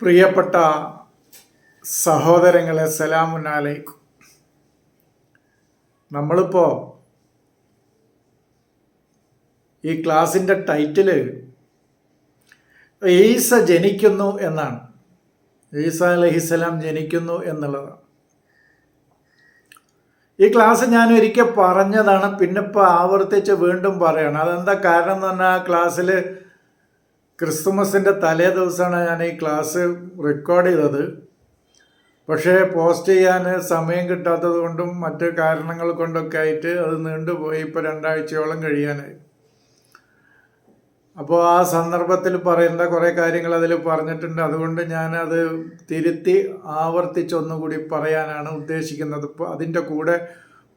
പ്രിയപ്പെട്ട സഹോദരങ്ങളെ സലാമുനാലേക്കും നമ്മളിപ്പോ ഈ ക്ലാസിന്റെ ടൈറ്റിൽ ഈസ ജനിക്കുന്നു എന്നാണ്. ഈസ അലഹിസ്സലാം ജനിക്കുന്നു എന്നുള്ളതാണ് ഈ ക്ലാസ് ഞാൻ ഒരിക്കൽ പറഞ്ഞതാണ് പിന്നെ ഇപ്പോൾ ആവർത്തിച്ച് വീണ്ടും പറയണം. അതെന്താ കാരണം എന്ന് പറഞ്ഞാൽ ആ ക്ലാസ്സിൽ ക്രിസ്തുമസിന്റെ തലേ ദിവസമാണ് ഞാൻ ഈ ക്ലാസ് റെക്കോർഡ് ചെയ്തത്. പക്ഷേ പോസ്റ്റ് ചെയ്യാൻ സമയം കിട്ടാത്തത് കൊണ്ടും മറ്റ് കാരണങ്ങൾ കൊണ്ടൊക്കെ ആയിട്ട് അത് നീണ്ടുപോയി ഇപ്പോൾ രണ്ടാഴ്ചയോളം കഴിയാനായി. അപ്പോൾ ആ സന്ദർഭത്തിൽ പറയുന്ന കുറേ കാര്യങ്ങൾ അതിൽ പറഞ്ഞിട്ടുണ്ട്. അതുകൊണ്ട് ഞാൻ അത് തിരുത്തി ആവർത്തിച്ചൊന്നുകൂടി പറയാനാണ് ഉദ്ദേശിക്കുന്നത്. ഇപ്പോൾ അതിന്റെ കൂടെ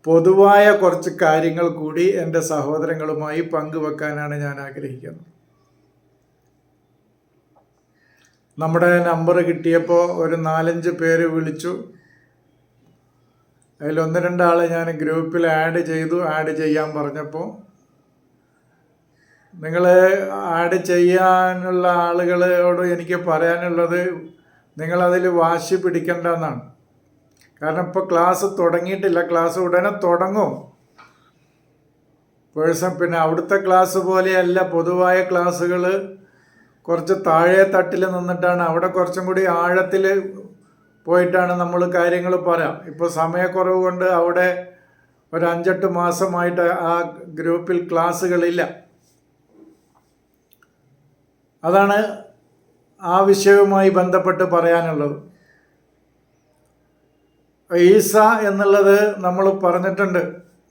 പൊതുവായ കുറച്ച് കാര്യങ്ങൾ കൂടി എന്റെ സഹോദരങ്ങളുമായി പങ്കുവെക്കാനാണ് ഞാൻ ആഗ്രഹിക്കുന്നത്. നമ്മുടെ നമ്പർ കിട്ടിയപ്പോൾ ഒരു നാലഞ്ച് പേര് വിളിച്ചു. അതിൽ ഒന്ന് രണ്ടാളെ ഞാൻ ഗ്രൂപ്പിൽ ആഡ് ചെയ്തു ആഡ് ചെയ്യാൻ പറഞ്ഞപ്പോൾ നിങ്ങൾ ആഡ് ചെയ്യാനുള്ള ആളുകളോട് എനിക്ക് പറയാനുള്ളത് നിങ്ങളതിൽ വാശി പിടിക്കേണ്ട എന്നാണ് കാരണം ഇപ്പോൾ ക്ലാസ് തുടങ്ങിയിട്ടില്ല ക്ലാസ് ഉടനെ തുടങ്ങും. പേഴ്സൺ പിന്നെ അവിടുത്തെ ക്ലാസ് പോലെയല്ല പൊതുവായ ക്ലാസ്സുകൾ കുറച്ച് താഴെ തട്ടിൽ നിന്നിട്ടാണ്. അവിടെ കുറച്ചും കൂടി ആഴത്തിൽ പോയിട്ടാണ് നമ്മൾ കാര്യങ്ങൾ പറയാം. ഇപ്പോൾ സമയക്കുറവ് കൊണ്ട് അവിടെ ഒരു അഞ്ചെട്ട് മാസമായിട്ട് ആ ഗ്രൂപ്പിൽ ക്ലാസ്സുകളില്ല. അതാണ് ആ വിഷയവുമായി ബന്ധപ്പെട്ട് പറയാനുള്ളത്. ഈസ എന്നുള്ളത് നമ്മൾ പറഞ്ഞിട്ടുണ്ട്.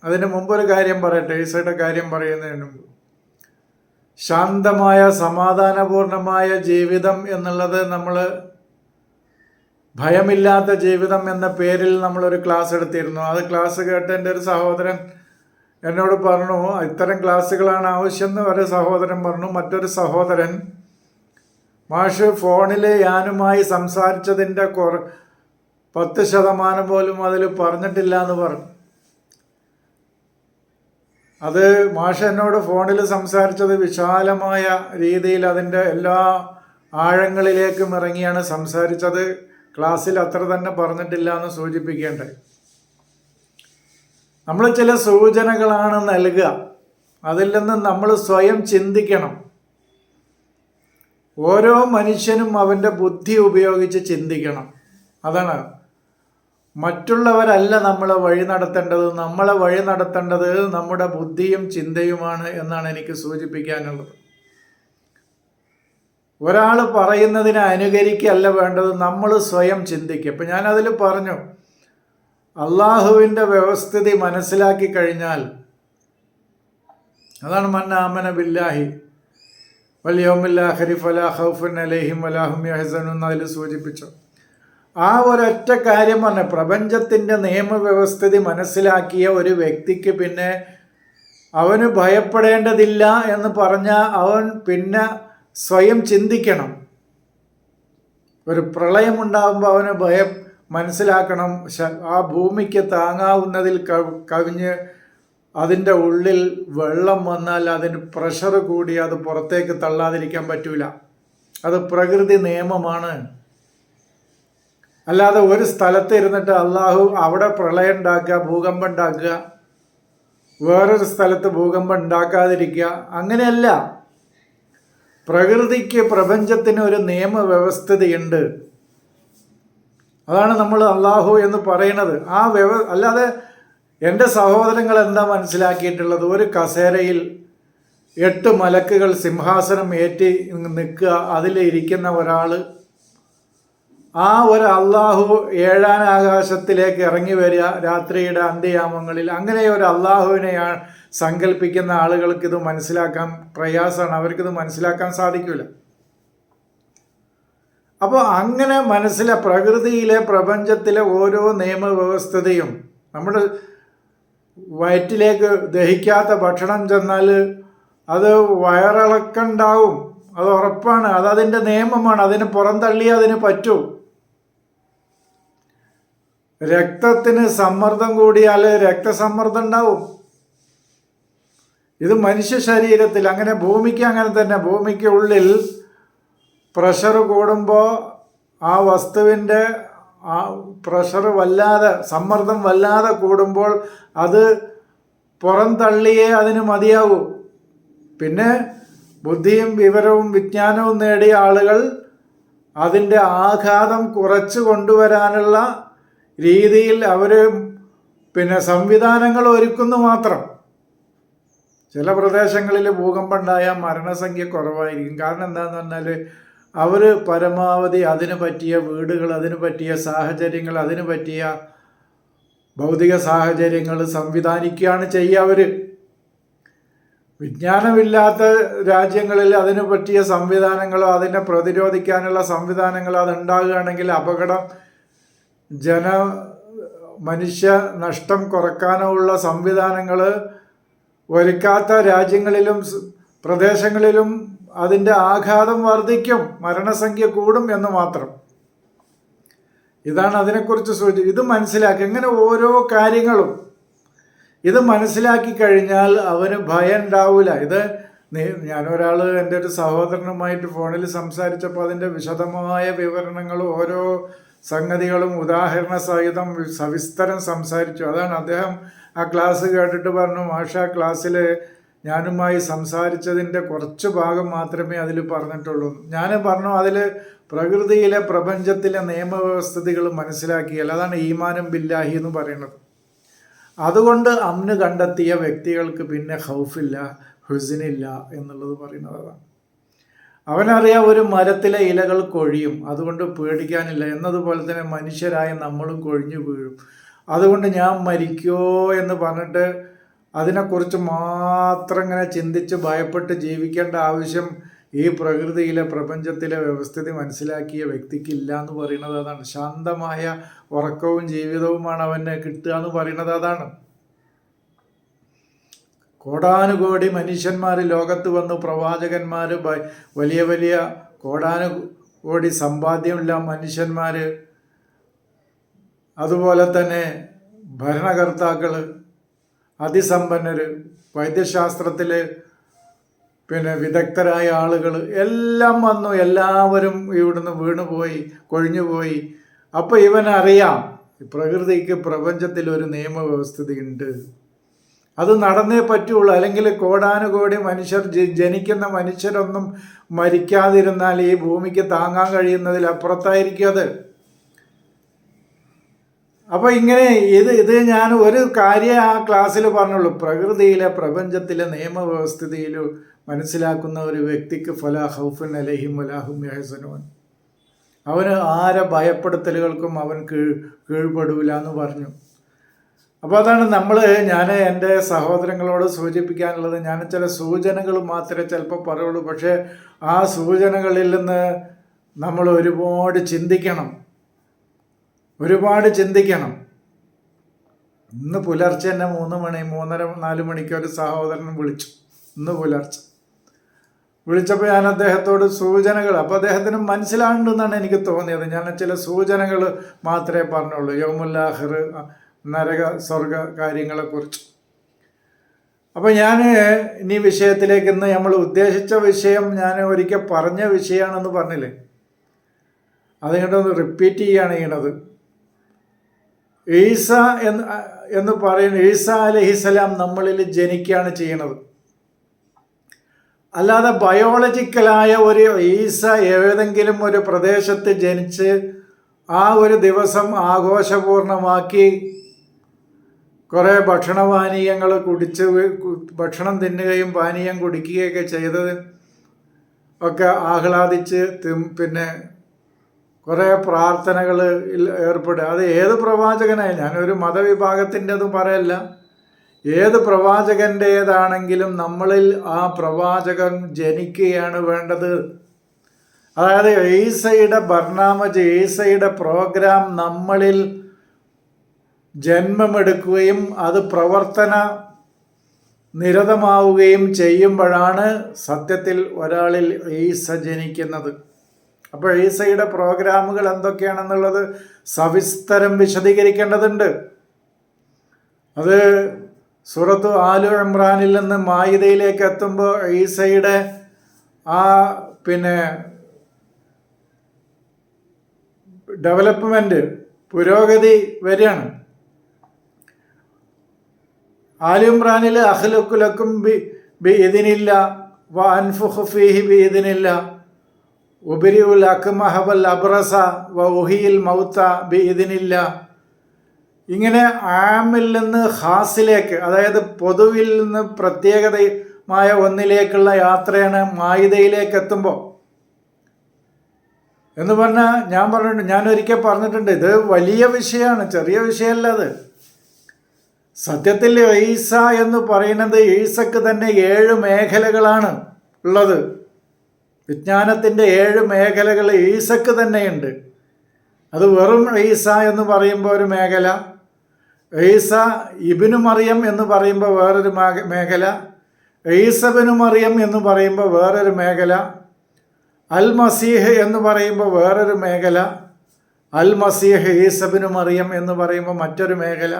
അതിന് മുമ്പൊരു കാര്യം പറയട്ടെ. ഈസയുടെ കാര്യം പറയുന്നതിന് മുമ്പ്. ശാന്തമായ സമാധാനപൂർണമായ ജീവിതം എന്നുള്ളത് നമ്മൾ ഭയമില്ലാത്ത ജീവിതം എന്ന പേരിൽ നമ്മളൊരു ക്ലാസ് എടുത്തിരുന്നു. അത് ക്ലാസ് കേട്ട് എന്റെ ഒരു സഹോദരൻ എന്നോട് പറഞ്ഞു ഇത്തരം ക്ലാസ്സുകളാണ് ആവശ്യം എന്ന് ഒരു സഹോദരൻ പറഞ്ഞു. മറ്റൊരു സഹോദരൻ മാഷ് ഫോണിൽ ഞാനുമായി സംസാരിച്ചതിന്റെ കുറ പത്ത് ശതമാനം പോലും അതിൽ പറഞ്ഞിട്ടില്ല എന്ന് പറഞ്ഞു. അത് മാഷ എന്നോട് ഫോണിൽ സംസാരിച്ചത് വിശാലമായ രീതിയിൽ അതിന്റെ എല്ലാ ആഴങ്ങളിലേക്കും ഇറങ്ങിയാണ് സംസാരിച്ചത്. ക്ലാസ്സിൽ അത്ര തന്നെ പറഞ്ഞിട്ടില്ല എന്ന് സൂചിപ്പിക്കേണ്ടത് നമ്മൾ ചില സൂചനകളാണ് നൽകുക. അതിൽ നിന്ന് നമ്മൾ സ്വയം ചിന്തിക്കണം. ഓരോ മനുഷ്യനും അവന്റെ ബുദ്ധി ഉപയോഗിച്ച് ചിന്തിക്കണം. അതാണ് മറ്റുള്ളവരല്ല നമ്മളെ വഴി നടത്തേണ്ടത് നമ്മളെ വഴി നടത്തേണ്ടത് നമ്മുടെ ബുദ്ധിയും ചിന്തയുമാണ് എന്നാണ് എനിക്ക് സൂചിപ്പിക്കാനുള്ളത്. ഒരാൾ പറയുന്നതിനെ അനുകരിക്കല്ല വേണ്ടത് നമ്മൾ സ്വയം ചിന്തിക്കുക ഇപ്പം ഞാനതിൽ പറഞ്ഞു അള്ളാഹുവിന്റെ വ്യവസ്ഥിതി മനസ്സിലാക്കി കഴിഞ്ഞാൽ അതാണ് മന്നാമന ബില്ലാഹി വലിയോമില്ലാഹരി ഫലാ ഹൗഫുൻ അലഹിം അലാഹും അതിൽ സൂചിപ്പിച്ചു ആ ഒരൊറ്റ കാര്യം പറഞ്ഞ പ്രപഞ്ചത്തിന്റെ നിയമവ്യവസ്ഥിതി മനസ്സിലാക്കിയ ഒരു വ്യക്തിക്ക് പിന്നെ അവന് ഭയപ്പെടേണ്ടതില്ല എന്ന് പറഞ്ഞാൽ അവൻ പിന്നെ സ്വയം ചിന്തിക്കണം. ഒരു പ്രളയമുണ്ടാകുമ്പോൾ അവന് ഭയം മനസ്സിലാക്കണം. ആ ഭൂമിക്ക് താങ്ങാവുന്നതിൽ കവിഞ്ഞ് അതിന്റെ ഉള്ളിൽ വെള്ളം വന്നാൽ അതിന് പ്രഷർ കൂടി അത് പുറത്തേക്ക് തള്ളാതിരിക്കാൻ പറ്റൂല. അത് പ്രകൃതി നിയമമാണ്. അല്ലാതെ ഒരു സ്ഥലത്ത് ഇരുന്നിട്ട് അള്ളാഹു അവിടെ പ്രളയം ഉണ്ടാക്കുക ഭൂകമ്പം ഉണ്ടാക്കുക വേറൊരു സ്ഥലത്ത് ഭൂകമ്പം ഉണ്ടാക്കാതിരിക്കുക അങ്ങനെയല്ല. പ്രകൃതിക്ക് പ്രപഞ്ചത്തിന് ഒരു നിയമവ്യവസ്ഥതയുണ്ട്. അതാണ് നമ്മൾ അള്ളാഹു എന്ന് പറയുന്നത്. ആ വ്യവ അല്ലാതെ എന്റെ സഹോദരങ്ങൾ എന്താ മനസ്സിലാക്കിയിട്ടുള്ളത്? ഒരു കസേരയിൽ എട്ട് മലക്കുകൾ സിംഹാസനം ഏറ്റി നിൽക്കുക അതിൽ ഇരിക്കുന്ന ഒരാൾ ആ ഒരു അള്ളാഹു ഏഴാം ആകാശത്തിലേക്ക് ഇറങ്ങി വരിക രാത്രിയുടെ അന്ത്യയാമങ്ങളിൽ. അങ്ങനെ ഒരു അള്ളാഹുവിനെയാണ് സങ്കല്പിക്കുന്ന ആളുകൾക്ക് ഇത് മനസ്സിലാക്കാൻ പ്രയാസമാണ്. അവർക്കിത് മനസ്സിലാക്കാൻ സാധിക്കില്ല അപ്പോൾ അങ്ങനെ മനസ്സിലെ പ്രകൃതിയിലെ പ്രപഞ്ചത്തിലെ ഓരോ നിയമവ്യവസ്ഥതയും നമ്മുടെ വയറ്റിലേക്ക് ദഹിക്കാത്ത ഭക്ഷണം ചെന്നാൽ അത് വയറിളക്കുണ്ടാവും. അത് ഉറപ്പാണ്. അത് നിയമമാണ്. അതിന് പുറന്തള്ളി അതിന് പറ്റൂ. രക്തത്തിന് സമ്മർദ്ദം കൂടിയാൽ രക്തസമ്മർദ്ദം ഉണ്ടാവും. ഇത് മനുഷ്യ ശരീരത്തിൽ അങ്ങനെ ഭൂമിക്ക് അങ്ങനെ തന്നെ ഭൂമിക്ക് ഉള്ളിൽ പ്രഷർ കൂടുമ്പോൾ ആ വസ്തുവിന്റെ ആ പ്രഷർ വല്ലാതെ സമ്മർദ്ദം വല്ലാതെ കൂടുമ്പോൾ അത് പുറന്തള്ളിയേ അതിന് മതിയാകൂ പിന്നെ ബുദ്ധിയും വിവരവും വിജ്ഞാനവും നേടിയ ആളുകൾ അതിന്റെ ആഘാതം കുറച്ച് കൊണ്ടുവരാനുള്ള രീതിയിൽ അവർ പിന്നെ സംവിധാനങ്ങൾ ഒരുക്കുന്നു മാത്രം. ചില പ്രദേശങ്ങളിൽ ഭൂകമ്പം ഉണ്ടായാൽ മരണസംഖ്യ കുറവായിരിക്കും. കാരണം എന്താണെന്ന് പറഞ്ഞാൽ അവർ പരമാവധി അതിന് പറ്റിയ വീടുകൾ അതിന് പറ്റിയ സാഹചര്യങ്ങൾ അതിന് പറ്റിയ ഭൗതിക സാഹചര്യങ്ങൾ സംവിധാനിക്കുകയാണ് ചെയ്യുക അവർ വിജ്ഞാനമില്ലാത്ത രാജ്യങ്ങളിൽ അതിന് പറ്റിയ സംവിധാനങ്ങളോ അതിനെ പ്രതിരോധിക്കാനുള്ള സംവിധാനങ്ങളോ അതുണ്ടാകുകയാണെങ്കിൽ അപകടം ജന മനുഷ്യ നഷ്ടം കുറക്കാനോ ഉള്ള സംവിധാനങ്ങൾ ഒരുക്കാത്ത രാജ്യങ്ങളിലും പ്രദേശങ്ങളിലും അതിന്റെ ആഘാതം വർദ്ധിക്കും മരണസംഖ്യ കൂടും എന്ന് മാത്രം. ഇതാണ് അതിനെക്കുറിച്ച് സൂചി ഇത് മനസ്സിലാക്കി ഇങ്ങനെ ഓരോ കാര്യങ്ങളും. ഇത് മനസ്സിലാക്കി കഴിഞ്ഞാൽ അവന് ഭയം ഉണ്ടാവില്ല ഇത് ഞാനൊരാൾ എന്റെ ഒരു സഹോദരനുമായിട്ട് ഫോണിൽ സംസാരിച്ചപ്പോൾ അതിന്റെ വിശദമായ വിവരണങ്ങൾ ഓരോ സംഗതികളും ഉദാഹരണ സഹിതം സവിസ്തരം സംസാരിച്ചു. അതാണ് അദ്ദേഹം ആ ക്ലാസ് കേട്ടിട്ട് പറഞ്ഞു മാഷ ക്ലാസ്സിൽ ഞാനുമായി സംസാരിച്ചതിന്റെ കുറച്ച് ഭാഗം മാത്രമേ അതിൽ പറഞ്ഞിട്ടുള്ളൂ. ഞാൻ പറഞ്ഞു അതിൽ പ്രകൃതിയിലെ പ്രപഞ്ചത്തിലെ നിയമവ്യവസ്ഥിതികൾ മനസ്സിലാക്കിയാൽ അതാണ് ഈമാനം ബില്ലാഹി എന്ന് പറയുന്നത്. അതുകൊണ്ട് അമ്ന് കണ്ടെത്തിയ വ്യക്തികൾക്ക് പിന്നെ ഹൗഫില്ല ഹുസിനില്ല എന്നുള്ളത് പറയുന്നത് അതാണ്. അവനറിയാം ഒരു മരത്തിലെ ഇലകൾ കൊഴിയും. അതുകൊണ്ട് പേടിക്കാനില്ല. എന്നതുപോലെ തന്നെ മനുഷ്യരായ നമ്മളും കൊഴിഞ്ഞു വീഴും. അതുകൊണ്ട് ഞാൻ മരിക്കോ എന്ന് പറഞ്ഞിട്ട് അതിനെക്കുറിച്ച് മാത്രം ഇങ്ങനെ ചിന്തിച്ച് ഭയപ്പെട്ട് ജീവിക്കേണ്ട ആവശ്യം ഈ പ്രകൃതിയിലെ പ്രപഞ്ചത്തിലെ വ്യവസ്ഥിതി മനസ്സിലാക്കിയ വ്യക്തിക്കില്ല എന്ന് പറയുന്നത് അതാണ്. ശാന്തമായ ഉറക്കവും ജീവിതവുമാണ് അവന് കിട്ടുക എന്ന് പറയുന്നത് അതാണ്. കോടാനുകോടി മനുഷ്യന്മാർ ലോകത്ത് വന്നു പ്രവാചകന്മാർ വലിയ വലിയ കോടാനുകോടി സമ്പാദ്യമില്ല മനുഷ്യന്മാർ അതുപോലെ തന്നെ ഭരണകർത്താക്കൾ അതിസമ്പന്നർ വൈദ്യശാസ്ത്രത്തിൽ പിന്നെ വിദഗ്ധരായ ആളുകൾ എല്ലാം വന്നു എല്ലാവരും ഇവിടുന്ന് വീണുപോയി കൊഴിഞ്ഞുപോയി. അപ്പോൾ ഇവനറിയാം പ്രകൃതിക്ക് പ്രപഞ്ചത്തിൽ ഒരു നിയമവ്യവസ്ഥിതി അത് നടന്നേ പറ്റുള്ളൂ. അല്ലെങ്കിൽ കോടാനുകോടി മനുഷ്യർ ജനിക്കുന്ന മനുഷ്യരൊന്നും മരിക്കാതിരുന്നാൽ ഈ ഭൂമിക്ക് താങ്ങാൻ കഴിയുന്നതിൽ അപ്പുറത്തായിരിക്കും അത്. അപ്പോൾ ഇങ്ങനെ ഇത് ഇത് ഞാൻ ഒരു കാര്യം ആ ക്ലാസ്സിൽ പറഞ്ഞുള്ളൂ. പ്രകൃതിയിലെ പ്രപഞ്ചത്തിലെ നിയമവ്യവസ്ഥിതിയിൽ മനസ്സിലാക്കുന്ന ഒരു വ്യക്തിക്ക് ഫലാ ഹൗഫുൻ അലഹിം അലാഹും യഹസനുവൻ അവന് ആരെ ഭയപ്പെടുത്തലുകൾക്കും അവൻ കീഴ് കീഴ്പ്പെടൂല എന്ന് പറഞ്ഞു. അപ്പോൾ അതാണ് നമ്മൾ ഞാൻ എന്റെ സഹോദരങ്ങളോട് സൂചിപ്പിക്കാനുള്ളത്. ഞാൻ ചില സൂചനകൾ മാത്രമേ ചിലപ്പോൾ പറയുള്ളൂ. പക്ഷേ ആ സൂചനകളിൽ നിന്ന് നമ്മൾ ഒരുപാട് ചിന്തിക്കണം. ഒരുപാട് ചിന്തിക്കണം. ഇന്ന് പുലർച്ചെ തന്നെ മൂന്ന് മണി മൂന്നര നാല് മണിക്ക് ഒരു സഹോദരൻ വിളിച്ചു. ഇന്ന് പുലർച്ചെ. വിളിച്ചപ്പോൾ ഞാൻ അദ്ദേഹത്തോട് സൂചനകൾ അപ്പോൾ അദ്ദേഹത്തിന് മനസ്സിലാണ്ടെന്നാണ് എനിക്ക് തോന്നിയത്. ഞാൻ ചില സൂചനകൾ മാത്രമേ പറഞ്ഞുള്ളൂ. യൗമുല്ലാഹിർ നരക സ്വർഗ കാര്യങ്ങളെക്കുറിച്ച്. അപ്പോൾ ഞാൻ ഇനി വിഷയത്തിലേക്ക് ഇന്ന് നമ്മൾ ഉദ്ദേശിച്ച വിഷയം ഞാൻ ഒരിക്കൽ പറഞ്ഞ വിഷയമാണെന്ന് പറഞ്ഞില്ലേ? അതുകൊണ്ടൊന്ന് റിപ്പീറ്റ് ചെയ്യുകയാണ് ചെയ്യണത്. ഈസ എന്ന് എന്ന് പറയുന്ന ഈസ അലഹിസലാം നമ്മളിൽ ജനിക്കുകയാണ് ചെയ്യണത്. അല്ലാതെ ബയോളജിക്കലായ ഒരു ഈസ ഏതെങ്കിലും ഒരു പ്രദേശത്ത് ജനിച്ച് ആ ഒരു ദിവസം ആഘോഷപൂർണമാക്കി കുറേ ഭക്ഷണപാനീയങ്ങൾ കുടിച്ച് കു- ഭക്ഷണം തിന്നുകയും പാനീയം കുടിക്കുകയൊക്കെ ചെയ്തത് ഒക്കെ ആഹ്ലാദിച്ച് പിന്നെ കുറേ പ്രാർത്ഥനകൾ ഏർപ്പെടുക. അത് ഏത് പ്രവാചകനായി? ഞാനൊരു മതവിഭാഗത്തിന്റെതും പറയല്ല. ഏത് പ്രവാചകന്റേതാണെങ്കിലും നമ്മളിൽ ആ പ്രവാചകൻ ജനിക്കുകയാണ് വേണ്ടത്. അതായത് ഈസയുടെ ഭർണാമജ് ഈസയുടെ പ്രോഗ്രാം നമ്മളിൽ ജന്മമെടുക്കുകയും അത് പ്രവർത്തന നിരതമാവുകയും ചെയ്യുമ്പോഴാണ് സത്യത്തിൽ ഒരാളിൽ ഈസ ജനിക്കുന്നത്. അപ്പോൾ ഈസയുടെ പ്രോഗ്രാമുകൾ എന്തൊക്കെയാണെന്നുള്ളത് സവിസ്തരം വിശദീകരിക്കേണ്ടതുണ്ട്. അത് സൂറത്ത് ആലു ഇമ്രാനിൽ നിന്ന് മായിതയിലേക്ക് എത്തുമ്പോൾ ഈസയുടെ ആ പിന്നെ ഡെവലപ്മെന്റ് പുരോഗതി വരികയാണ്. ആലിമ്രാനിൽ അഹ്ലുക്കുലക്കും ബി ബി ഇതിനില്ല വ അൻഫുഹുഫീഹി ബി ഇതിനില്ല ഉബരിഉൽ അക്മഹബൽ അബ്രസ വ ഉഹിയിൽ മൗത്ത ബി ഇതിനില്ല ഇങ്ങനെ ആമിൽ നിന്ന് ഹാസിലേക്ക് അതായത് പൊതുവിൽ നിന്ന് പ്രത്യേകതമായ ഒന്നിലേക്കുള്ള യാത്രയാണ് മായിതയിലേക്ക് എത്തുമ്പോൾ എന്ന് പറഞ്ഞാൽ ഞാൻ പറഞ്ഞിട്ടുണ്ട് ഞാൻ ഒരിക്കൽ പറഞ്ഞിട്ടുണ്ട് ഇത് വലിയ വിഷയമാണ് ചെറിയ വിഷയമല്ല അത്. സത്യത്തിൽ ഈസ എന്ന് പറയുന്നത് ഈസക്ക് തന്നെ ഏഴ് മേഖലകളാണ് ഉള്ളത്. വിജ്ഞാനത്തിന്റെ ഏഴ് മേഖലകൾ ഈസക്ക് തന്നെയുണ്ട്. അത് വെറും ഈസ എന്ന് പറയുമ്പോൾ ഒരു മേഖല ഈസ ഇബിനു മറിയം എന്ന് പറയുമ്പോൾ വേറൊരു മേഖല ഈസബിനു മറിയം എന്ന് പറയുമ്പോൾ വേറൊരു മേഖല അൽ മസീഹ് എന്ന് പറയുമ്പോൾ വേറൊരു മേഖല അൽ മസീഹ് ഈസബിനു മറിയം എന്ന് പറയുമ്പോൾ മറ്റൊരു മേഖല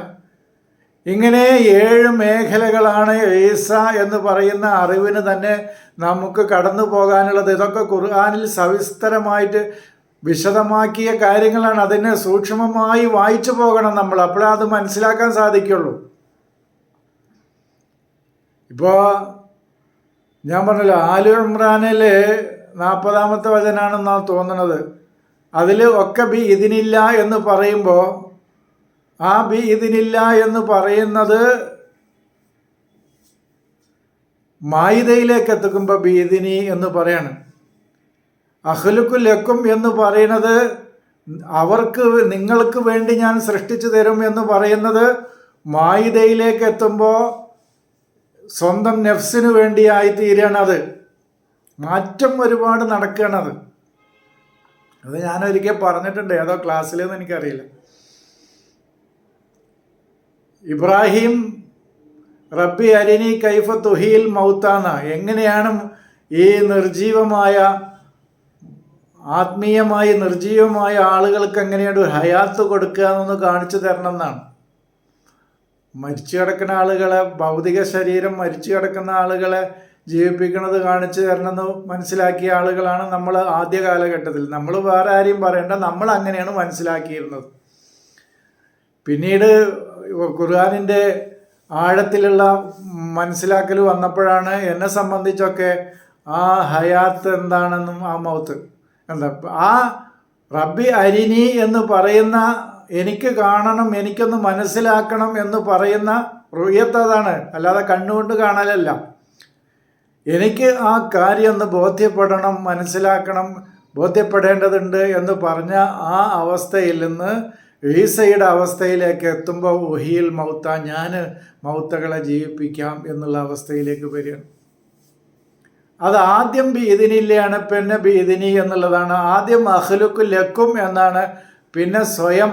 ഇങ്ങനെ ഏഴ് മേഖലകളാണ് ഈസ എന്ന് പറയുന്ന അറിവിന് തന്നെ നമുക്ക് കടന്നു പോകാനുള്ളത്. ഇതൊക്കെ ഖുർആാനിൽ സവിസ്തരമായിട്ട് വിശദമാക്കിയ കാര്യങ്ങളാണ്. അതിനെ സൂക്ഷ്മമായി വായിച്ചു പോകണം നമ്മൾ. അപ്പോഴേ അത് മനസ്സിലാക്കാൻ സാധിക്കുള്ളൂ. ഇപ്പോൾ ഞാൻ പറഞ്ഞല്ലോ ആലു ഇമ്രാനിൽ നാൽപ്പതാമത്തെ വചനാണെന്നാണ് തോന്നുന്നത്. അതിൽ ഒക്കെ ബി ഇതിനില്ല എന്ന് പറയുമ്പോൾ ആ ബി ഇതിനില്ല എന്ന് പറയുന്നത് മായിതയിലേക്ക് എത്തിക്കുമ്പോൾ ബീദിനി എന്ന് പറയാണ്. അഹ്ലുക്കു ലക്കും എന്ന് പറയുന്നത് അവർക്ക് നിങ്ങൾക്ക് വേണ്ടി ഞാൻ സൃഷ്ടിച്ചു തരും എന്ന് പറയുന്നത് മായിതയിലേക്ക് എത്തുമ്പോൾ സ്വന്തം നെഫ്സിന് വേണ്ടിയായി തീരണത് മാറ്റം ഒരുപാട് നടക്കണത് അത്. ഞാൻ ഒരിക്കൽ പറഞ്ഞിട്ടുണ്ട് ഏതോ ക്ലാസ്സിലെന്ന് എനിക്കറിയില്ല. ഇബ്രാഹിം റബ്ബി അരിനി കൈഫ തുഹീൽ മൗത്താന എങ്ങനെയാണ് ഈ നിർജീവമായ ആത്മീയമായി നിർജീവമായ ആളുകൾക്ക് എങ്ങനെയാണ് ഒരു ഹയാത്ത് കൊടുക്കുക എന്നൊന്ന് കാണിച്ചു തരണം എന്നാണ്. മരിച്ചു കിടക്കുന്ന ആളുകളെ ഭൗതിക ശരീരം മരിച്ചു കിടക്കുന്ന ആളുകളെ ജീവിപ്പിക്കുന്നത് കാണിച്ചു തരണമെന്ന് മനസ്സിലാക്കിയ ആളുകളാണ് നമ്മൾ ആദ്യ കാലഘട്ടത്തിൽ. നമ്മൾ വേറെ ആരെയും പറയേണ്ട നമ്മൾ അങ്ങനെയാണ് മനസ്സിലാക്കിയിരുന്നത്. പിന്നീട് ഖുർആാനിന്റെ ആഴത്തിലുള്ള മനസ്സിലാക്കൽ വന്നപ്പോഴാണ് എന്നെ സംബന്ധിച്ചൊക്കെ ആ ഹയാത്ത് എന്താണെന്നും ആ മൗത്ത് എന്താ ആ റബ്ബി അരിനി എന്ന് പറയുന്ന എനിക്ക് കാണണം എനിക്കൊന്ന് മനസ്സിലാക്കണം എന്ന് പറയുന്ന റുയത്ത് അതാണ്. അല്ലാതെ കണ്ണുകൊണ്ട് കാണലല്ല. എനിക്ക് ആ കാര്യം ഒന്ന് ബോധ്യപ്പെടണം മനസ്സിലാക്കണം ബോധ്യപ്പെടേണ്ടതുണ്ട് എന്ന് പറഞ്ഞ ആ അവസ്ഥയിൽ നിന്ന് ഈസയുടെ അവസ്ഥയിലേക്ക് എത്തുമ്പോൾ ഒഹിയിൽ മൗത്ത ഞാൻ മൗത്തകളെ ജീവിപ്പിക്കാം എന്നുള്ള അവസ്ഥയിലേക്ക് വരികയാണ്. അത് ആദ്യം ബീദിനിയിലാണ് പിന്നെ ബീദിനി എന്നുള്ളതാണ്. ആദ്യം അഹ്ലുക്കു ലക്കും എന്നാണ് പിന്നെ സ്വയം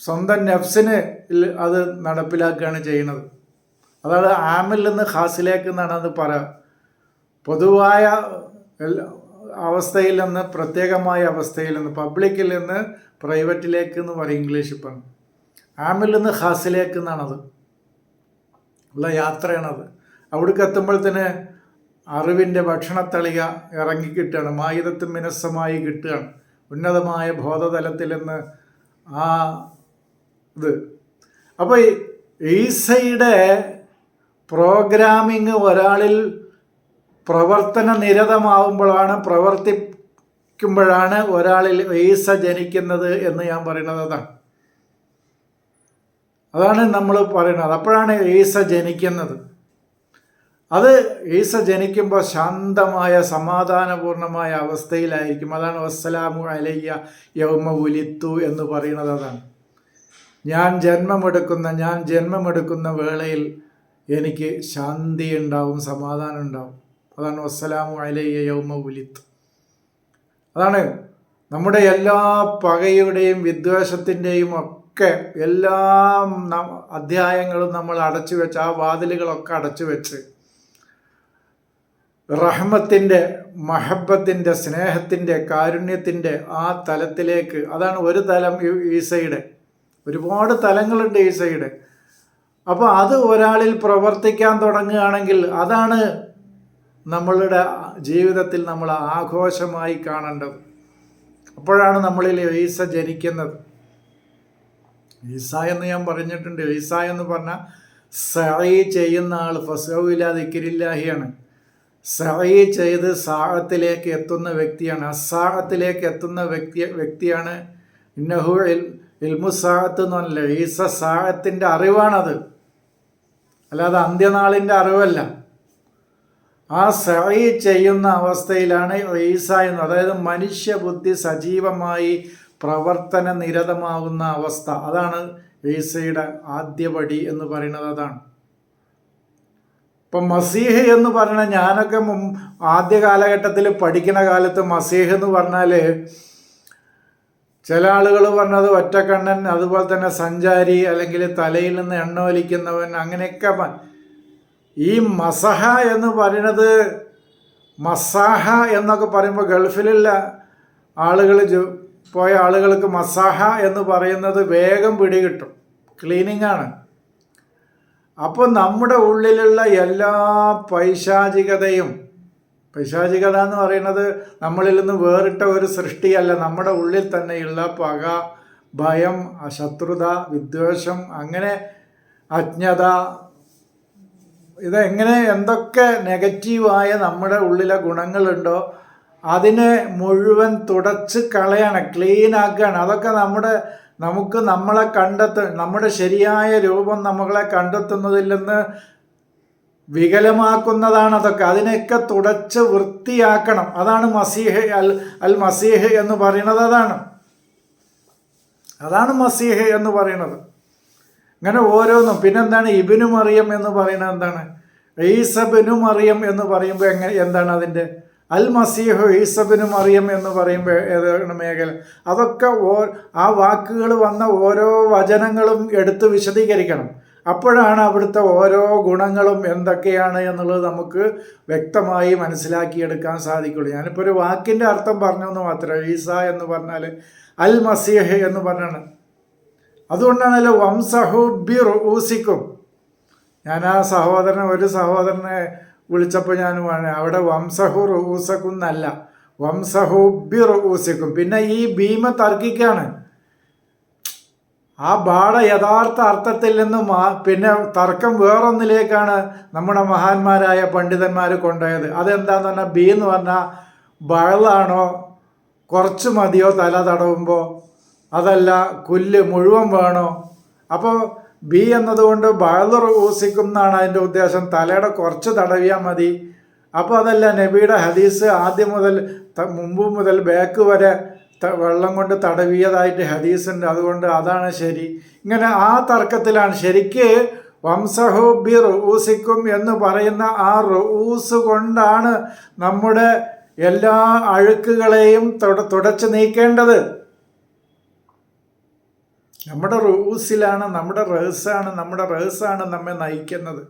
സ്വന്തം നെഫ്സിന് അത് നടപ്പിലാക്കുകയാണ് ചെയ്യുന്നത്. അതായത് ആമിൽ നിന്ന് ഹാസിലേക്ക് എന്നാണ് അത് പറയുക പൊതുവായ അവസ്ഥയിൽ നിന്ന് പ്രത്യേകമായ അവസ്ഥയിൽ നിന്ന് പബ്ലിക്കിൽ നിന്ന് പ്രൈവറ്റിലേക്ക് എന്ന് പറയും ഇംഗ്ലീഷ് ഇപ്പം. ആമിൽ നിന്ന് ഹാസിലേക്ക് എന്നാണത് ഉള്ള യാത്രയാണത് അവിടേക്ക് എത്തുമ്പോഴത്തേന് അറിവിന്റെ ഭക്ഷണത്തളിക ഇറങ്ങിക്കിട്ടുകയാണ് മായുധത്തും മിനസ്സമായി കിട്ടുകയാണ്. ഉന്നതമായ ബോധതലത്തിൽ നിന്ന് ആ ഇത്. അപ്പോൾ ഈസയുടെ പ്രോഗ്രാമിങ് ഒരാളിൽ പ്രവർത്തന നിരതമാവുമ്പോഴാണ് പ്രവർത്തിക്കുമ്പോഴാണ് ഒരാളിൽ ഈസ ജനിക്കുന്നത് എന്ന് ഞാൻ പറയുന്നത് അതാണ്. അതാണ് നമ്മൾ പറയുന്നത്. അപ്പോഴാണ് ഈസ ജനിക്കുന്നത്. അത് ഈസ ജനിക്കുമ്പോൾ ശാന്തമായ സമാധാനപൂർണമായ അവസ്ഥയിലായിരിക്കും. അതാണ് വസ്സലാമു അലയ്യ യൗമ ഉലിത്തു എന്ന് പറയുന്നത് അതാണ്. ഞാൻ ജന്മമെടുക്കുന്ന ഞാൻ ജന്മമെടുക്കുന്ന വേളയിൽ എനിക്ക് ശാന്തി ഉണ്ടാവും സമാധാനം ഉണ്ടാവും. അതാണ് വസ്സലാമു അലയ്യ യൗമ ഉലിത്ത് അതാണ് നമ്മുടെ എല്ലാ പകയുടെയും വിദ്വേഷത്തിന്റെയും ഒക്കെ എല്ലാ അധ്യായങ്ങളും നമ്മൾ അടച്ചു വെച്ച് ആ വാതിലുകളൊക്കെ അടച്ചു വെച്ച് റഹ്മത്തിന്റെ മഹബത്തിന്റെ സ്നേഹത്തിന്റെ കാരുണ്യത്തിന്റെ ആ തലത്തിലേക്ക് അതാണ് ഒരു തലം ഈസയുടെ ഒരുപാട് തലങ്ങളുണ്ട് ഈസയുടെ അപ്പോൾ അത് ഒരാളിൽ പ്രവർത്തിക്കാൻ തുടങ്ങുകയാണെങ്കിൽ അതാണ് നമ്മളുടെ ജീവിതത്തിൽ നമ്മൾ ആഘോഷമായി കാണേണ്ടത്. അപ്പോഴാണ് നമ്മളിൽ ഈസ ജനിക്കുന്നത്. ഈസ എന്ന് ഞാൻ പറഞ്ഞിട്ടുണ്ട്. ഈസ എന്ന് പറഞ്ഞാൽ സഹി ചെയ്യുന്ന ആൾ ഫസവില്ലാതിക്കരില്ലാഹിയാണ് സഹി ചെയ്ത് സാഹത്തിലേക്ക് എത്തുന്ന വ്യക്തിയാണ്. അസാഹത്തിലേക്ക് എത്തുന്ന വ്യക്തി വ്യക്തിയാണ് ഇന്നഹു ഇൽമു സാഹത്ത് എന്ന് പറഞ്ഞില്ല? ഈസ സാഹത്തിന്റെ അറിവാണത്. അല്ലാതെ അന്ത്യനാളിന്റെ അറിവല്ല. ആ സഹി ചെയ്യുന്ന അവസ്ഥയിലാണ് ഈസ എന്ന് അതായത് മനുഷ്യബുദ്ധി സജീവമായി പ്രവർത്തന നിരതമാകുന്ന അവസ്ഥ. അതാണ് ഈസയുടെ ആദ്യപടി എന്ന് പറയുന്നത് അതാണ്. ഇപ്പം മസീഹ് എന്ന് പറഞ്ഞ ഞാനൊക്കെ മും ആദ്യ കാലഘട്ടത്തിൽ പഠിക്കുന്ന കാലത്ത് മസീഹ് എന്ന് പറഞ്ഞാൽ ചില ആളുകൾ പറഞ്ഞത് ഒറ്റക്കണ്ണൻ അതുപോലെ തന്നെ സഞ്ചാരി അല്ലെങ്കിൽ തലയിൽ നിന്ന് എണ്ണ വലിക്കുന്നവൻ അങ്ങനെയൊക്കെ ഈ മസഹ എന്ന് പറയുന്നത് മസാഹ എന്നൊക്കെ പറയുമ്പോൾ ഗൾഫിലുള്ള ആളുകൾ പോയ ആളുകൾക്ക് മസാഹ എന്ന് പറയുന്നത് വേഗം പിടികിട്ടും. ക്ലീനിങ് ആണ്. അപ്പോൾ നമ്മുടെ ഉള്ളിലുള്ള എല്ലാ പൈശാചികതയും പൈശാചികത എന്ന് പറയുന്നത് നമ്മളിൽ നിന്ന് വേറിട്ട ഒരു സൃഷ്ടിയല്ല. നമ്മുടെ ഉള്ളിൽ തന്നെയുള്ള പക ഭയം ശത്രുത വിദ്വേഷം അങ്ങനെ അജ്ഞത ഇതെങ്ങനെ എന്തൊക്കെ നെഗറ്റീവായ നമ്മുടെ ഉള്ളിലെ ഗുണങ്ങളുണ്ടോ അതിനെ മുഴുവൻ തുടച്ച് കളയാണ് ക്ലീൻ ആക്കുകയാണ്. അതൊക്കെ നമ്മുടെ നമുക്ക് നമ്മളെ കണ്ടെത്ത നമ്മുടെ ശരിയായ രൂപം നമ്മളെ കണ്ടെത്തുന്നതിൽ നിന്ന് വികലമാക്കുന്നതാണ് അതൊക്കെ. അതിനെയൊക്കെ തുടച്ച് വൃത്തിയാക്കണം. അതാണ് മസീഹ് അൽ അൽ മസീഹ് എന്ന് പറയുന്നത്. അതാണ്. അതാണ് മസീഹ് എന്ന് പറയുന്നത്. അങ്ങനെ ഓരോന്നും. പിന്നെന്താണ്? ഇബിനു മറിയം എന്ന് പറയുന്നത് എന്താണ്? ഈസബിനു മറിയം എന്ന് പറയുമ്പോൾ എങ്ങനെ എന്താണ് അതിന്റെ? അൽ മസീഹു ഈസബിനു മറിയം എന്ന് പറയുമ്പോൾ ഏതാണ് മേഖല? അതൊക്കെ ഓ ആ വാക്കുകൾ വന്ന ഓരോ വചനങ്ങളും എടുത്ത് വിശദീകരിക്കണം. അപ്പോഴാണ് അവിടുത്തെ ഓരോ ഗുണങ്ങളും എന്തൊക്കെയാണ് എന്നുള്ളത് നമുക്ക് വ്യക്തമായി മനസ്സിലാക്കിയെടുക്കാൻ സാധിക്കുള്ളൂ. ഞാനിപ്പോൾ ഒരു വാക്കിന്റെ അർത്ഥം പറഞ്ഞെന്ന് മാത്രമേ ഈസ എന്ന് പറഞ്ഞാൽ അൽ മസീഹ് എന്ന് പറഞ്ഞാണ്. അതുകൊണ്ടാണല്ലോ വംസഹു റൂസിക്കും ഞാൻ ആ സഹോദരനെ ഒരു സഹോദരനെ വിളിച്ചപ്പോൾ ഞാൻ അവിടെ വംസഹു റൂസക്കും എന്നല്ല വംസഹു റൂസിക്കും പിന്നെ ഈ ഭീമ തർക്കിക്കാണ്. ആ ബാട യഥാർത്ഥ അർത്ഥത്തിൽ നിന്നും പിന്നെ തർക്കം വേറൊന്നിലേക്കാണ് നമ്മുടെ മഹാന്മാരായ പണ്ഡിതന്മാർ കൊണ്ടുപോയത്. അതെന്താന്ന് പറഞ്ഞാൽ ബി എന്ന് പറഞ്ഞാൽ ബഴലാണോ കുറച്ച് മതിയോ തല തടവുമ്പോൾ അതല്ല കുല്ല് മുഴുവൻ വേണോ? അപ്പോൾ ബി എന്നതുകൊണ്ട് ബാലർ ഊസിക്കും എന്നാണ് അതിന്റെ ഉദ്ദേശം. തലയുടെ കുറച്ച് തടവിയാൽ മതി. അപ്പോൾ അതല്ല നബിയുടെ ഹദീസ് ആദ്യം മുതൽ മുമ്പ് മുതൽ ബാക്ക് വരെ വെള്ളം കൊണ്ട് തടവിയതായിട്ട് ഹദീസുണ്ട്. അതുകൊണ്ട് അതാണ് ശരി. ഇങ്ങനെ ആ തർക്കത്തിലാണ് ശരിക്ക് വംസഹു ബി റൂസിക്കും എന്ന് പറയുന്ന ആ റൂസ് കൊണ്ടാണ് നമ്മുടെ എല്ലാ അഴുക്കുകളെയും തുടച്ചു നീക്കേണ്ടത്. നമ്മുടെ റൂസിലാണ് നമ്മുടെ റേസാണ് നമ്മുടെ റേസാണ് നമ്മെ നയിക്കുന്നത്.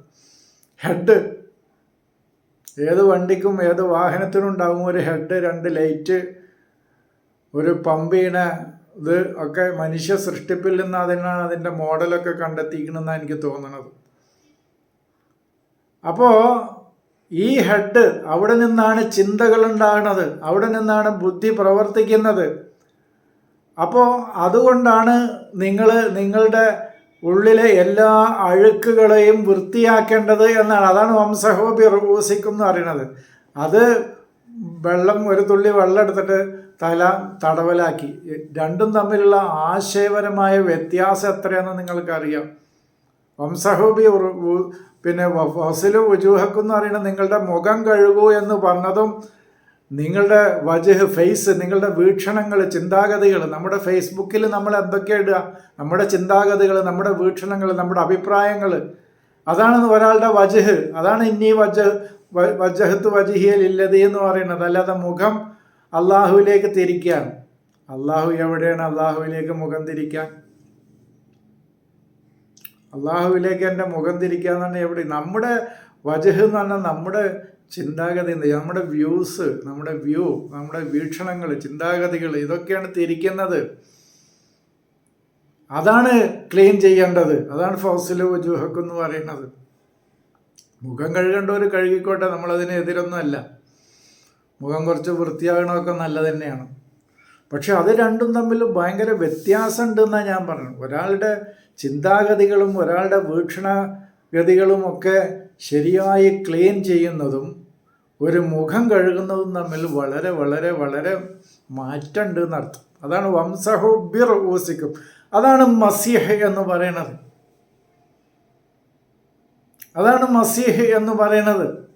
ഹെഡ്. ഏത് വണ്ടിക്കും ഏത് വാഹനത്തിനും ഉണ്ടാകും ഒരു ഹെഡ് രണ്ട് ലൈറ്റ് ഒരു പമ്പീണ ഇത് ഒക്കെ മനുഷ്യ സൃഷ്ടിപ്പിൽ നിന്ന് അതിനാണ് അതിന്റെ മോഡലൊക്കെ കണ്ടെത്തിക്കണമെന്നാണ് എനിക്ക് തോന്നുന്നത് അപ്പോൾ ഈ ഹെഡ് അവിടെ നിന്നാണ് ചിന്തകൾ ഉണ്ടാകുന്നത് അവിടെ നിന്നാണ് ബുദ്ധി പ്രവർത്തിക്കുന്നത്. അപ്പോൾ അതുകൊണ്ടാണ് നിങ്ങൾ നിങ്ങളുടെ ഉള്ളിലെ എല്ലാ അഴുക്കുകളെയും വൃത്തിയാക്കേണ്ടത് എന്നാണ്. അതാണ് വംസഹോബി റൂസിക്കും എന്ന് പറയുന്നത്. അത് വെള്ളം ഒരു തുള്ളി വെള്ളം എടുത്തിട്ട് തല തടവലാക്കി. രണ്ടും തമ്മിലുള്ള ആശയപരമായ വ്യത്യാസം എത്രയാണെന്ന് നിങ്ങൾക്കറിയാം. വംസഹോബി പിന്നെ വസിലും എന്ന് പറയുന്നത് നിങ്ങളുടെ മുഖം കഴുകൂ എന്ന് പറഞ്ഞതും നിങ്ങളുടെ വജഹ് ഫേസ് നിങ്ങളുടെ വീക്ഷണങ്ങൾ ചിന്താഗതികൾ നമ്മുടെ ഫേസ്ബുക്കിൽ നമ്മൾ എന്തൊക്കെ ഇടുക? നമ്മുടെ ചിന്താഗതികൾ നമ്മുടെ വീക്ഷണങ്ങൾ നമ്മുടെ അഭിപ്രായങ്ങൾ. അതാണ് ഒരാളുടെ വജഹ്. അതാണ് ഇനി വജഹ് വജഹത്ത് വജിഹിയൽ ഇല്ലതി എന്ന് പറയുന്നത്. അല്ലാതെ മുഖം അള്ളാഹുവിലേക്ക് തിരിക്കാൻ. അള്ളാഹു എവിടെയാണ് അള്ളാഹുവിലേക്ക് മുഖം തിരിക്കാൻ? അള്ളാഹുവിലേക്ക് എന്റെ മുഖം തിരിക്കുക എന്ന് പറഞ്ഞാൽ എവിടെ നമ്മുടെ വജഹ് എന്ന് പറഞ്ഞാൽ നമ്മുടെ ചിന്താഗതി നമ്മുടെ വ്യൂസ് നമ്മുടെ വ്യൂ നമ്മുടെ വീക്ഷണങ്ങൾ ചിന്താഗതികൾ ഇതൊക്കെയാണ് തിരിക്കുന്നത്. അതാണ് ക്ലീൻ ചെയ്യേണ്ടത്. അതാണ് ഫൗസിൽ വജൂഹക്ക് എന്ന് പറയുന്നത്. മുഖം കഴുകേണ്ടവർ കഴുകിക്കോട്ടെ നമ്മളതിന് എതിരൊന്നും അല്ല. മുഖം കുറച്ച് വൃത്തിയാകണമൊക്കെ നല്ല തന്നെയാണ്. പക്ഷെ അത് രണ്ടും തമ്മിൽ ഭയങ്കര വ്യത്യാസമുണ്ടെന്നാണ് ഞാൻ പറഞ്ഞത്. ഒരാളുടെ ചിന്താഗതികളും ഒരാളുടെ വീക്ഷണഗതികളും ഒക്കെ ശരിയായി ക്ലീൻ ചെയ്യുന്നതും ഒരു മുഖം കഴുകുന്നതും തമ്മിൽ വളരെ വളരെ വളരെ മാറ്റമുണ്ട് എന്നർത്ഥം. അതാണ് വംസഹു ബിർ ഊസിക്കും അതാണ് മസീഹ് എന്ന് പറയണത്. അതാണ് മസീഹ് എന്ന് പറയണത്.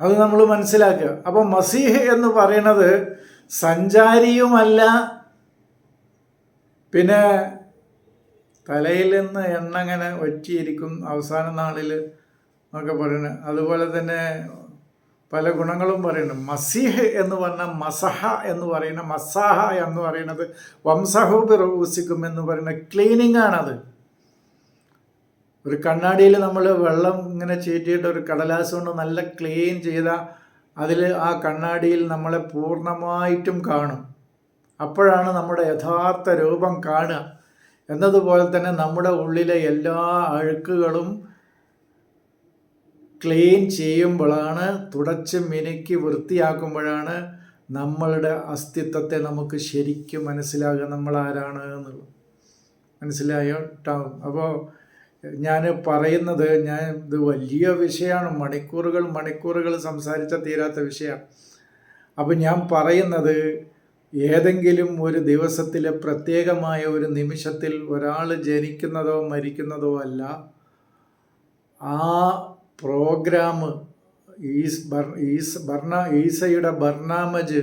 അത് നമ്മൾ മനസ്സിലാക്കുക. അപ്പോൾ മസീഹ് എന്ന് പറയണത് സഞ്ചാരിയുമല്ല പിന്നെ തലയിൽ നിന്ന് എണ്ണ അങ്ങനെ അവസാന നാളിൽ എന്നൊക്കെ പറയുന്നത്. അതുപോലെ തന്നെ പല ഗുണങ്ങളും പറയുന്നു മസീഹ് എന്ന് പറഞ്ഞാൽ മസഹ എന്ന് പറയുന്ന മസാഹ എന്ന് പറയുന്നത് വംസഹു റൂസിക്കും എന്ന് പറയുന്ന ക്ലീനിങ് ആണത്. ഒരു കണ്ണാടിയിൽ നമ്മൾ വെള്ളം ഇങ്ങനെ ചീറ്റിയിട്ട് ഒരു കടലാസ് കൊണ്ട് നല്ല ക്ലീൻ ചെയ്ത അതിൽ ആ കണ്ണാടിയിൽ നമ്മളെ പൂർണമായിട്ടും കാണും. അപ്പോഴാണ് നമ്മുടെ യഥാർത്ഥ രൂപം കാണുക. എന്നതുപോലെ തന്നെ നമ്മുടെ ഉള്ളിലെ എല്ലാ അഴുക്കുകളും ക്ലീൻ ചെയ്യുമ്പോഴാണ് തുടച്ച് മിനുക്കി വൃത്തിയാക്കുമ്പോഴാണ് നമ്മളുടെ അസ്തിത്വത്തെ നമുക്ക് ശരിക്കും മനസ്സിലാകുക നമ്മൾ ആരാണ് എന്നുള്ളത്. മനസ്സിലായോ? ട്ടാവും അപ്പോൾ ഞാൻ പറയുന്നത് ഞാൻ ഇത് വലിയ വിഷയമാണ്. മണിക്കൂറുകൾ മണിക്കൂറുകൾ സംസാരിച്ച തീരാത്ത വിഷയമാണ്. അപ്പം ഞാൻ പറയുന്നത് ഏതെങ്കിലും ഒരു ദിവസത്തിലെ പ്രത്യേകമായ ഒരു നിമിഷത്തിൽ ഒരാൾ ജനിക്കുന്നതോ മരിക്കുന്നതോ അല്ല ആ പ്രോഗ്രാം ഈസ് ബർ ഈസ് ബർണ ഈസയുടെ ബർണാമജ്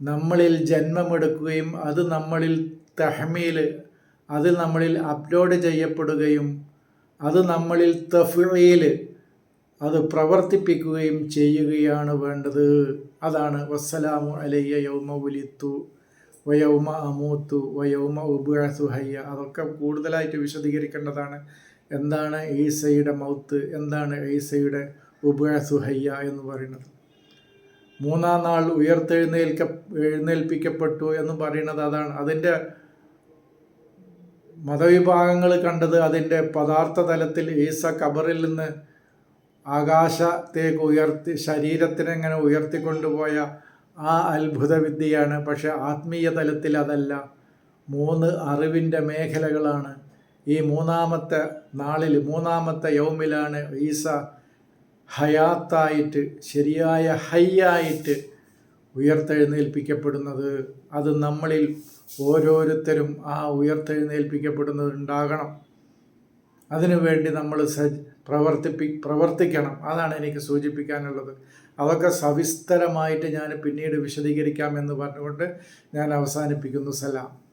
നമ്മളിൽ ജന്മമെടുക്കുകയും അത് നമ്മളിൽ തഹമീൽ അത് നമ്മളിൽ അപ്ലോഡ് ചെയ്യപ്പെടുകയും അത് നമ്മളിൽ തഫീൽ അത് പ്രവർത്തിപ്പിക്കുകയും ചെയ്യുകയാണ് വേണ്ടത്. അതാണ് വസ്സലാമു അലയ്യ യൗമ ഉലിത്തു വയൗമ അമൂത്തു വയൗമ ഉബുഴസു ഹയ്യ. അതൊക്കെ കൂടുതലായിട്ട് വിശദീകരിക്കേണ്ടതാണ്. എന്താണ് ഈസയുടെ മൗത്ത് എന്താണ് ഈസയുടെ ഉബുഴസു ഹയ്യ എന്ന് പറയുന്നത്. മൂന്നാം നാൾ ഉയർത്തെഴുന്നേൽക്ക എഴുന്നേൽപ്പിക്കപ്പെട്ടു എന്ന് പറയുന്നത് അതാണ്. അതിന്റെ മതവിഭാഗങ്ങൾ കണ്ടത് അതിന്റെ പദാർത്ഥ തലത്തിൽ ഈസ കബറിൽ നിന്ന് ആകാശത്തേക്ക് ഉയർത്തി ശരീരത്തിനെങ്ങനെ ഉയർത്തിക്കൊണ്ടുപോയ ആ അത്ഭുത വിദ്യയാണ് പക്ഷെ ആത്മീയ തലത്തിൽ അതല്ല. മൂന്ന് അറിവിന്റെ മേഖലകളാണ്. ഈ മൂന്നാമത്തെ നാളിൽ മൂന്നാമത്തെ യൗമിലാണ് ഈസ ഹയാത്തായിട്ട് ശരിയായ ഹയ്യായിട്ട് ഉയർത്തെഴുന്നേൽപ്പിക്കപ്പെടുന്നത്. അത് നമ്മളിൽ ഓരോരുത്തരും ആ ഉയർത്തെഴുന്നേൽപ്പിക്കപ്പെടുന്നത് ഉണ്ടാകണം. അതിനുവേണ്ടി നമ്മൾ സ പ്രവർത്തിപ്പി പ്രവർത്തിക്കണം. അതാണ് എനിക്ക് സൂചിപ്പിക്കാനുള്ളത്. അതൊക്കെ സവിസ്തരമായിട്ട് ഞാൻ പിന്നീട് വിശദീകരിക്കാം എന്ന് പറഞ്ഞുകൊണ്ട് ഞാൻ അവസാനിപ്പിക്കുന്നു. സലാം.